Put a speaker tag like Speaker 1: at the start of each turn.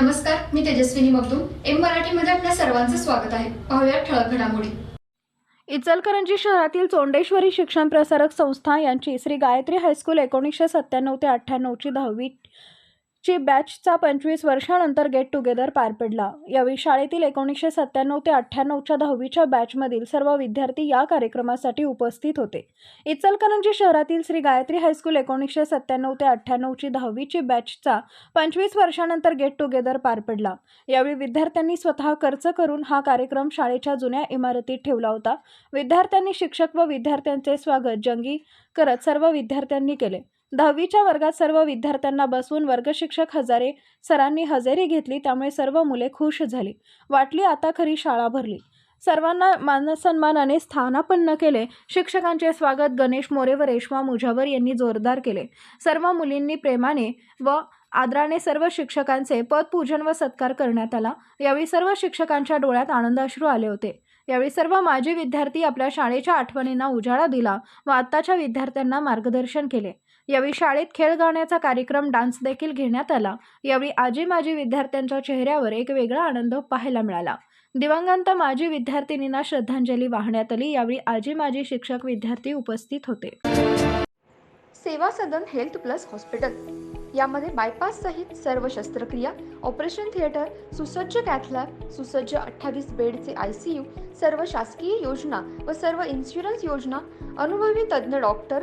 Speaker 1: नमस्कार मी तेजस्विनी मगदूम. एम मराठीमध्ये आपल्या सर्वांचं स्वागत आहे. पाहूया ठळक घडामोडी.
Speaker 2: इचलकरंजी शहरातील चोंडेश्वरी शिक्षण प्रसारक संस्था यांची श्री गायत्री हायस्कूल एकोणीसशे सत्त्याण्णव ते अठ्ठ्याण्णवची दहावी ची बॅचचा पंचवीस वर्षानंतर गेट टुगेदर पार पडला. यावेळी शाळेतील एकोणीसशे सत्त्याण्णव ते अठ्ठ्याण्णवच्या दहावीच्या बॅचमधील सर्व विद्यार्थी या कार्यक्रमासाठी उपस्थित होते. इचलकरंजी शहरातील श्री गायत्री हायस्कूल एकोणीसशे सत्त्याण्णव ते अठ्ठ्याण्णवची दहावीची बॅचचा पंचवीस वर्षानंतर गेट टुगेदर पार पडला. यावेळी विद्यार्थ्यांनी स्वतः खर्च करून हा कार्यक्रम शाळेच्या जुन्या इमारतीत ठेवला होता. विद्यार्थ्यांनी शिक्षक व विद्यार्थ्यांचे स्वागत जंगी करत सर्व विद्यार्थ्यांनी केले. दहावीच्या वर्गात सर्व विद्यार्थ्यांना बसवून वर्गशिक्षक हजारे सरांनी हजेरी घेतली त्यामुळे सर्व मुले खुश झाली. वाटली आता खरी शाळा भरली. सर्वांना मानसन्मानाने स्थानापन्न केले शिक्षकांचे स्वागत गणेश मोरे व रेश्मा मुजावर यांनी जोरदार केले. सर्व मुलींनी प्रेमाने व आदराने सर्व शिक्षकांचे पदपूजन व सत्कार करण्यात आला. यावेळी सर्व शिक्षकांच्या डोळ्यात आनंदाश्रू आले होते. यावेळी सर्व माजी विद्यार्थी आपल्या शाळेच्या आठवणींना उजाळा दिला व आत्ताच्या विद्यार्थ्यांना मार्गदर्शन केले. यावेळी शाळेत खेळ गाण्याचा कार्यक्रम डान्स देखील घेण्यात आला. यावेळी आजी माजी विद्यार्थ्यांच्या चेहऱ्यावर एक वेगळा आनंद पाहायला मिळाला. दिवंगत माजी विद्यार्थिनींना श्रद्धांजली वाहण्यात आली. यावेळी आजी माजी शिक्षक विद्यार्थी उपस्थित होते.
Speaker 3: Seva Sadan health plus hospital. यामध्ये बायपास सहित सर्व शस्त्रक्रिया ऑपरेशन थिएटर सुसज्ज कॅथलॅब सुसज्ज अठ्ठावीस बेडचे आय सी यू सर्व शासकीय योजना व सर्व इन्शुरन्स योजना अनुभवी तज्ज्ञ doctor